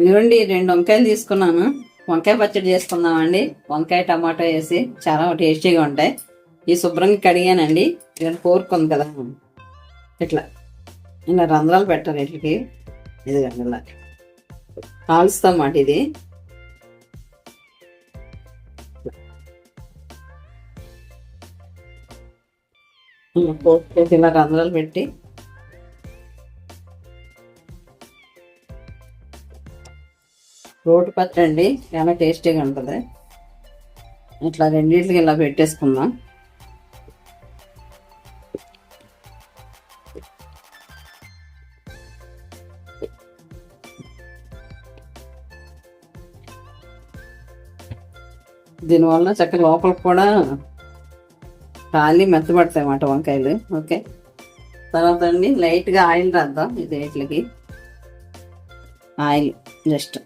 ఇదిగోండి రెండు వంకాయలు తీసుకున్నాను. వంకాయ పచ్చడి చేసుకుందామండి. వంకాయ టమాటో వేసి చాలా టేస్టీగా ఉంటాయి. ఈ శుభ్రంగా కడిగానండి. ఇక్కడ పోర్క్ ఉంది కదా. ఇట్లా. ఇలా రంధ్రాలు పెట్టాలి వీటికి. ఇదిగోండి ఇలా. కాల్స్తామాట ఇది. ఇలా రంధ్రాలు పెట్టి రోటి పచ్చడి అండి చాలా టేస్టీగా ఉంటుంది. ఇట్లా రెండింటికి ఇలా పెట్టేసుకుందాం. దీనివల్ల చక్కగా లోపలికి కూడా ఖాళీ మెత్తబడతాయి అన్నమాట వంకాయలు. ఓకే? తర్వాత అండి లైట్గా ఆయిల్ రాద్దాం. ఇది వీటికి. Oil just.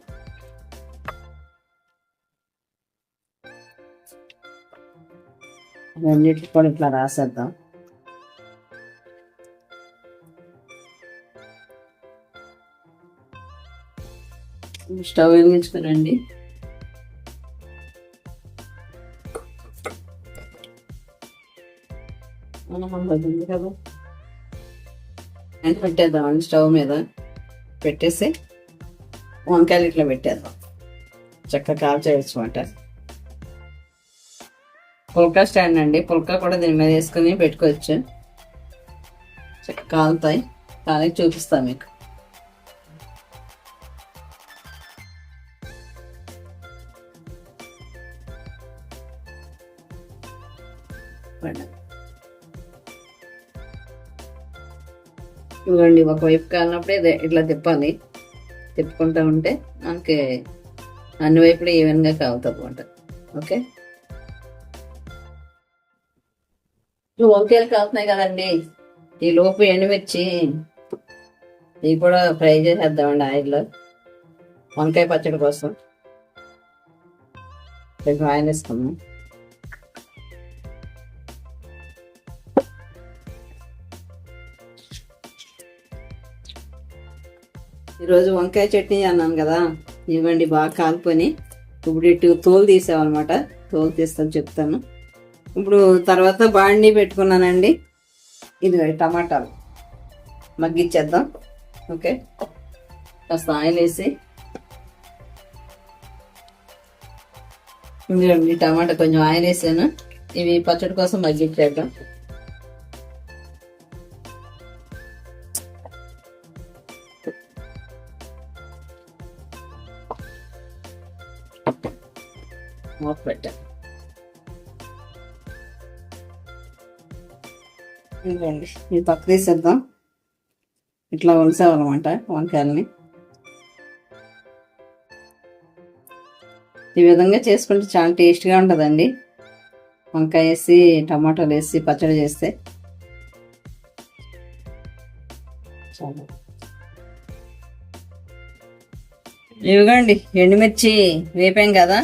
అన్నిటికి కూడా ఇట్లా రాసేద్దాం. స్టవ్ వెలిగించుకోనండి ఉంది కదా. అండ్ పెట్టేద్దాం స్టవ్ మీద. పెట్టేసి వంకాయలు ఇట్లా పెట్టేద్దాం. చక్కగా కాల్ చేయొచ్చు అంటారు పుల్కా స్టాండ్ అండి. పుల్కా కూడా దీని మీద వేసుకుని పెట్టుకోవచ్చు. చక్కగా కాలుతాయి. కానీ చూపిస్తాను మీకు. ఇవ్వండి ఒకవైపు కాలినప్పుడే ఇదే ఇట్లా తిప్పాలి. తిప్పుకుంటా ఉంటే మనకి అన్ని వైపులు ఈవెన్గా కాలుతుంది అనమాట ఓకే? ఇవి వంకాయలు కాలుతున్నాయి కదండి. ఈ లోపు ఎండుమిర్చి ఇవి కూడా ఫ్రై చేసేద్దామండి ఆయిల్లో. వంకాయ పచ్చడి కోసం. కొంచెం ఆయిల్ ఇస్తాము ఈరోజు వంకాయ చట్నీ అన్నాను కదా. ఇవ్వండి బాగా కాలిపోయి ఇప్పుడు ఇటు తోలు తీసామన్నమాట తోలు తీస్తాను చెప్తాను. ఇప్పుడు తర్వాత బాండి పెట్టుకున్నానండి. ఇది టమాటాలు. మగ్గిచ్చేద్దాం. ఓకే. కాస్త ఆయిల్ వేసి. ఇందులో టమాటా కొంచెం ఆయిల్ వేసాను. ఇవి పచ్చడి కోసం మగ్గిచ్చేద్దాం మూత పెట్టాను ఇదిగోండి ఇది పక్క తీసేద్దాం. ఇట్లా వలిసామన్నమాట వంకాయలని. ఈ విధంగా చేసుకుంటే చాలా టేస్ట్గా ఉంటుందండి. వంకాయ వేసి టమాటాలు వేసి పచ్చడి చేస్తే. ఇవిగోండి ఎండుమిర్చి వేపాం కదా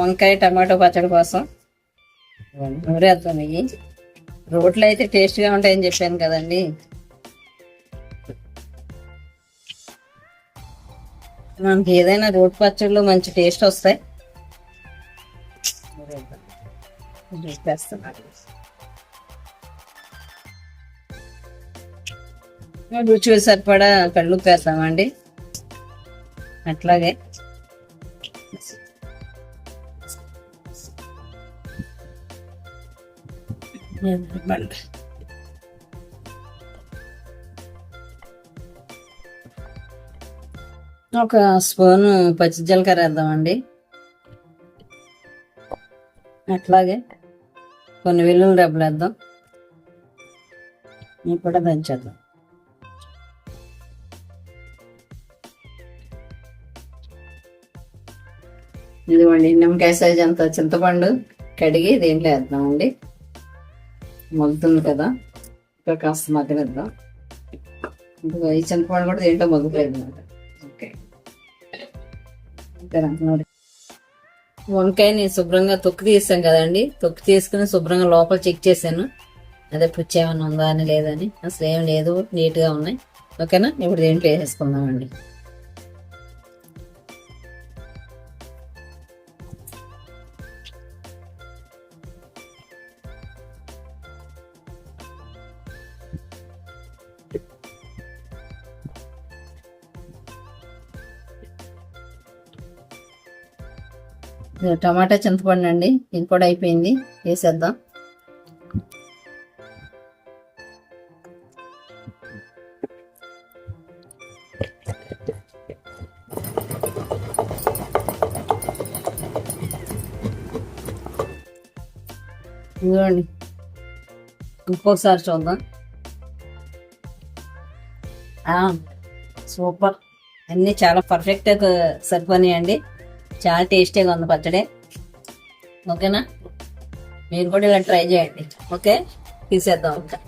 వంకాయ టమాటో పచ్చడి కోసం. నూరేద్దాం ఇవి రోట్లు అయితే టేస్ట్గా ఉంటాయని చెప్పాను కదండి. మనకి ఏదైనా రోడ్ పచ్చళ్ళు మంచి టేస్ట్ వస్తాయి. రుచి సరిపడా కళ్ళు వేస్తామండి అట్లాగే ఒక స్పూన్ పచ్చి జీలకర్ర వేద్దామండి. అట్లాగే కొన్ని వెల్లుల్లి రెబ్బలు వేద్దాం. ఇవి కూడా దంచేద్దాం. ఇదిగోండి నిమ్మకాయ సైజ్ అంత చింతపండు కడిగి దీంట్లో వేద్దామండి. మగ్గుతుంది కదా. ఇంకా కాస్త మగ్గనిద్దాం ఇంకా ఈ చింతపండు కూడా దీంట్లో మగ్గిపోయింది అనమాట ఓకే. ఇంకా వంకాయని శుభ్రంగా తొక్కు తీసాం కదండి. తొక్కు తీసుకుని శుభ్రంగా లోపల చెక్ చేశాను. అదే పుచ్చి ఏమైనా ఉందా అని లేదని అసలు ఏం లేదు నీట్గా ఉన్నాయి. ఓకేనా? ఇప్పుడు దీంట్లో వేసేసుకుందామండి. టమాటా చింతపండు అండి. ఇది కూడా అయిపోయింది. వేసేద్దాం. ఇదిగోండి. ఇంకొకసారి చూద్దాం. సూపర్. అన్నీ చాలా పర్ఫెక్ట్గా సరిపోయినాయండి. చాలా టేస్టీగా ఉంది పచ్చడి. ఓకేనా? మీరు కూడా ఇలా ట్రై చేయండి. ఓకే? తీసేద్దాం ఇంకా.